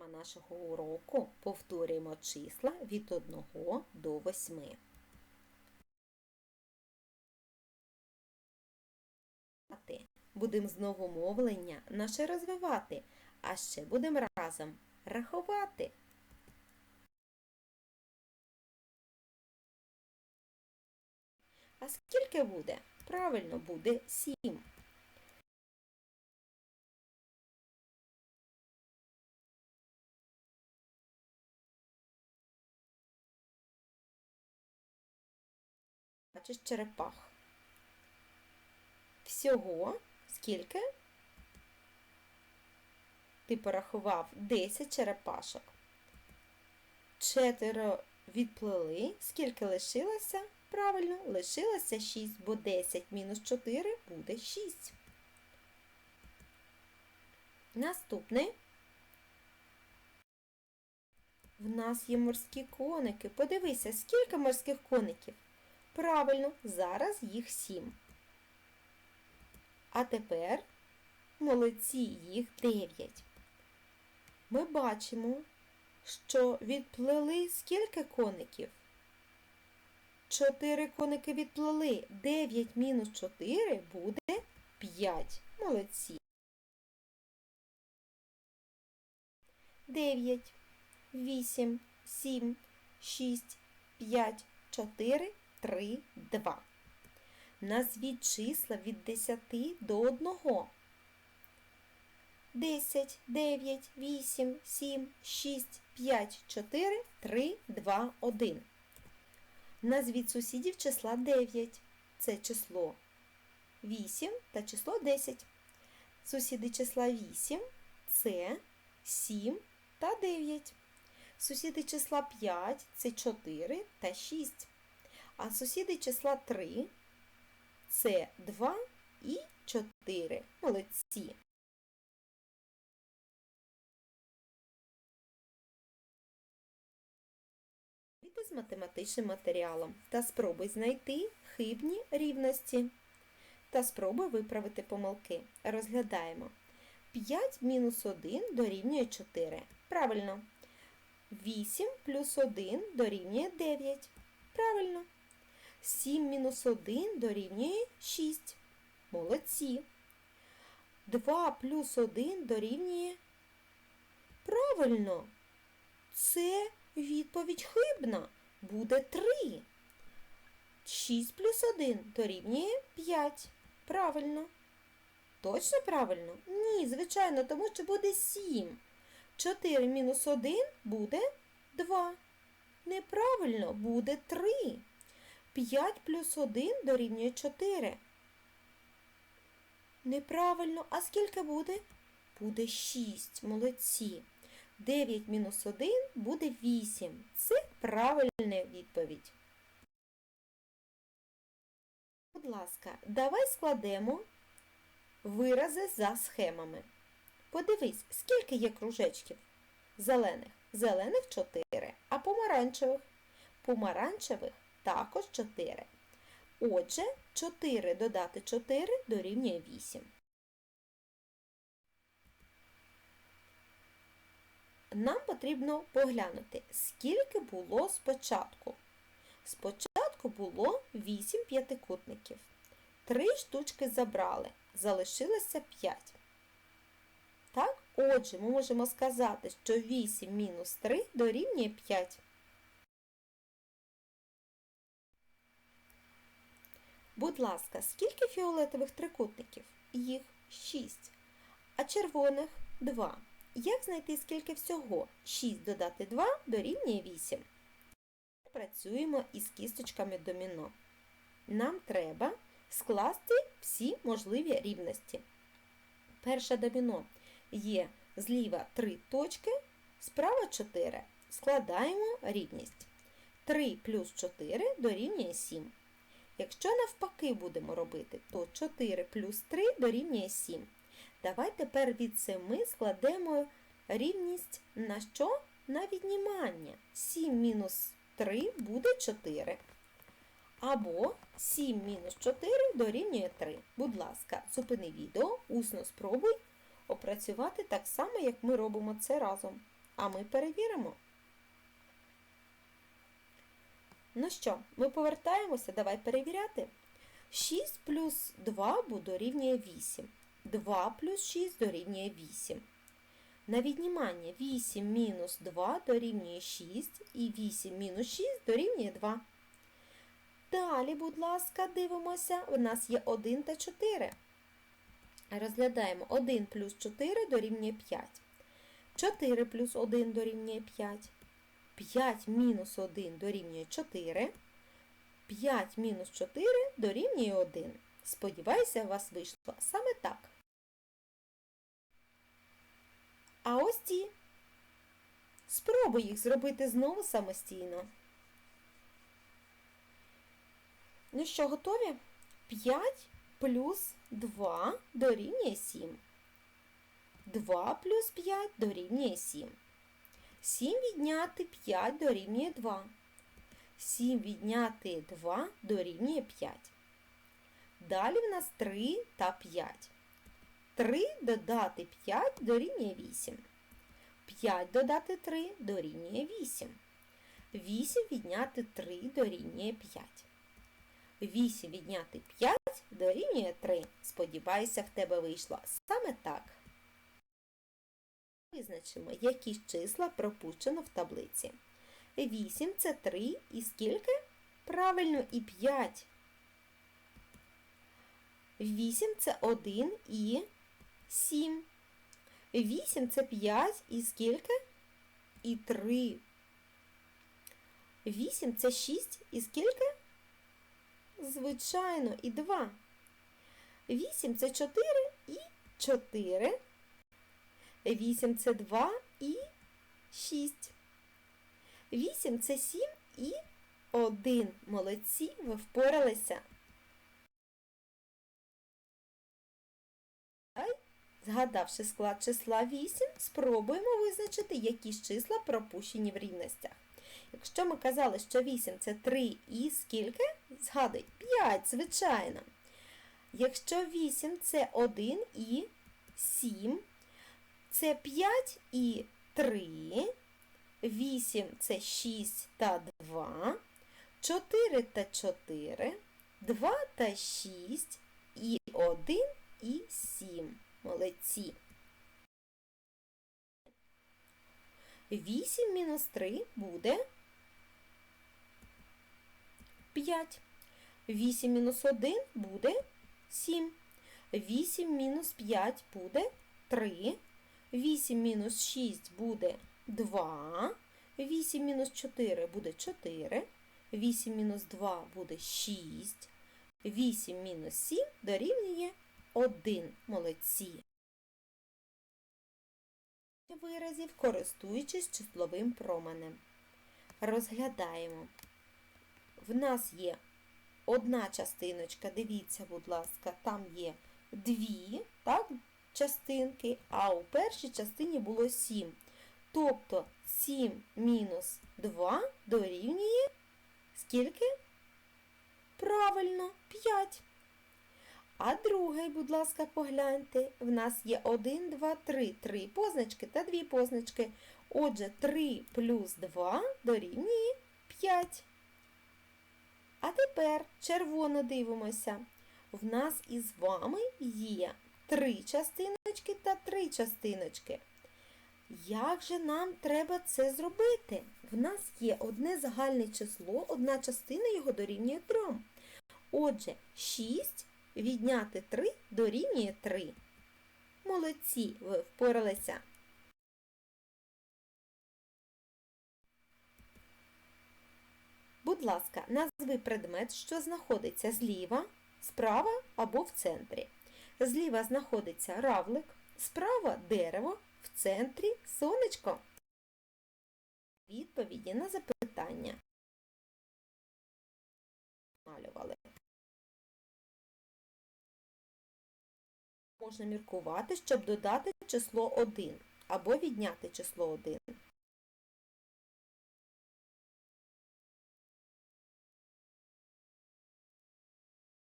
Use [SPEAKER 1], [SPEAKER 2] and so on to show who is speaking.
[SPEAKER 1] Тема нашого уроку повторюємо числа від 1 до 8. Будемо знову мовлення наше розвивати, а ще будемо разом рахувати. А скільки буде? Правильно, буде 7. Бачиш черепах. Всього скільки? Ти порахував 10 черепашок. Четверо відплили. Скільки лишилося? Правильно, лишилося 6, бо 10 мінус 4 буде 6. Наступне. В нас є морські коники. Подивися, скільки морських коників. Правильно, зараз їх 7. А тепер молодці їх 9. Ми бачимо, що відплили скільки коників? 4 коники відплили. 9 мінус 4 буде 5. Молодці. 9, 8, 7, 6, 5, 4, 3, 2. Назвіть числа від 10 до 1. 10, 9, 8, 7, 6, 5, 4, 3, 2, 1. Назвіть сусідів числа 9. Це число 8 та число 10. Сусіди числа 8 це 7 та 9. Сусіди числа 5 це 4 та 6. А сусіди числа 3 це 2 і 4. Молодці. Вийди з математичним матеріалом та спробуй знайти хибні рівності. Та спробуй виправити помилки. Розглядаємо. 5 мінус 1 дорівнює 4. Правильно. 8 плюс 1 дорівнює 9. Правильно. 7 мінус 1 дорівнює 6. Молодці. 2 плюс 1 дорівнює. Правильно. Це відповідь хибна. Буде 3. 6 плюс 1 дорівнює 5. Правильно. Точно правильно? Ні, звичайно, тому що буде 7. 4 мінус 1 буде 2. Неправильно буде 3. 5 плюс 1 дорівнює 4. Неправильно. А скільки буде? Буде 6. Молодці. 9 мінус 1 буде 8. Це правильна відповідь. Будь ласка, давай складемо вирази за схемами. Подивись, скільки є кружечків зелених. Зелених 4, а помаранчевих. Помаранчевих також 4. Отже, 4 додати 4 дорівнює 8. Нам потрібно поглянути, скільки було спочатку. Спочатку було 8 п'ятикутників. Три штучки забрали, залишилося 5. Так, отже, ми можемо сказати, що 8 мінус 3 дорівнює 5. Будь ласка, скільки фіолетових трикутників? Їх 6. А червоних 2. Як знайти скільки всього? 6 додати 2 дорівнює 8. Працюємо із кісточками доміно. Нам треба скласти всі можливі рівності. Перше доміно є зліва 3 точки, справа 4. Складаємо рівність. 3 плюс 4 дорівнює 7. Якщо навпаки будемо робити, то 4 плюс 3 дорівнює 7. Давай тепер від 7 складемо рівність на що? На віднімання. 7 мінус 3 буде 4. Або 7 мінус 4 дорівнює 3. Будь ласка, зупини відео, усно спробуй опрацювати так само, як ми робимо це разом. а ми перевіримо. Ну що, ми повертаємося, давай перевіряти. 6 плюс 2 буде дорівнює 8. 2 плюс 6 дорівнює 8. На віднімання 8 мінус 2 дорівнює 6 і 8 мінус 6 дорівнює 2. Далі, будь ласка, дивимося, у нас є 1 та 4. Розглядаємо 1 плюс 4 дорівнює 5. 4 плюс 1 дорівнює 5. 5 мінус 1 дорівнює 4. 5 мінус 4 дорівнює 1. Сподіваюся, у вас вийшло саме так. А ось ті. Спробуй їх зробити знову самостійно. Ну що, готові? 5 плюс 2 дорівнює 7. 2 плюс 5 дорівнює 7. 7 відняти 5 дорівнює 2. 7 відняти 2 дорівнює 5. Далі в нас 3 та 5. 3 додати 5 дорівнює 8. 5 додати 3 дорівнює 8. 8 відняти 3 дорівнює 5. 8 відняти 5 дорівнює 3. Сподіваюся, в тебе вийшло саме так. Визначимо, які числа пропущено в таблиці. 8 це 3 і скільки? Правильно, і 5. 8 це 1 і 7. 8 це 5 і скільки? І 3. 8 це 6 і скільки? Звичайно, і 2. 8 це 4 і 4. 8 це 2 і 6. 8 це 7 і 1. Молодці, ви впоралися. Згадавши склад числа 8, спробуємо визначити, які ж числа пропущені в рівностях. Якщо ми казали, що 8 це 3 і скільки? Згадуй, 5, звичайно. Якщо 8 це 1 і 7, це 5 і 3, 8 це 6 та 2, 4 та 4, 2 та 6 і 1 і 7. Молодці. 8 мінус 3 буде 5. 8 мінус 1 буде 7. 8 мінус 5 буде 3. 8 мінус 6 буде 2. 8 мінус 4 буде 4. 8 мінус 2 буде 6. 8 мінус 7 дорівнює 1. Молодці. Виразів, користуючись числовим променем. Розглядаємо. В нас є одна частиночка, дивіться, будь ласка, там є дві так, частинки, а у першій частині було 7. Тобто 7 мінус 2 дорівнює скільки? Правильно, 5. А другий, будь ласка, погляньте, в нас є 1, 2, 3, 3 позначки та 2 позначки. Отже, 3 плюс 2 дорівнює 5. А тепер червоно дивимося. В нас із вами є 3 частиночки та 3 частиночки. Як же нам треба це зробити? В нас є одне загальне число, одна частина його дорівнює 3. Отже, 6 відняти 3 дорівнює 3. Молодці, ви впоралися. Будь ласка, назви предмет, що знаходиться зліва, справа або в центрі. Зліва знаходиться равлик, справа дерево, в центрі сонечко. Відповіді на запитання. Малювали. Можна міркувати, щоб додати число 1 або відняти число 1.